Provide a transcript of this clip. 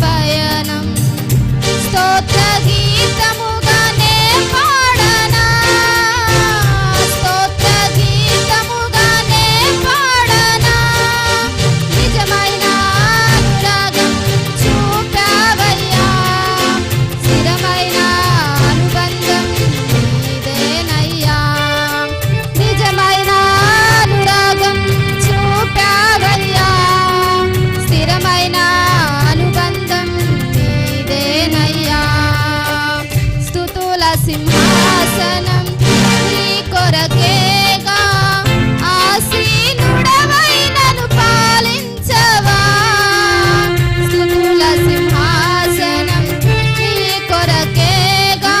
Bye. సింహాసనం నీ కొరకేగా. ఆసీనుడవైనను పాలించవా. స్థుతుల సింహాసనం నీ కొరకేగా.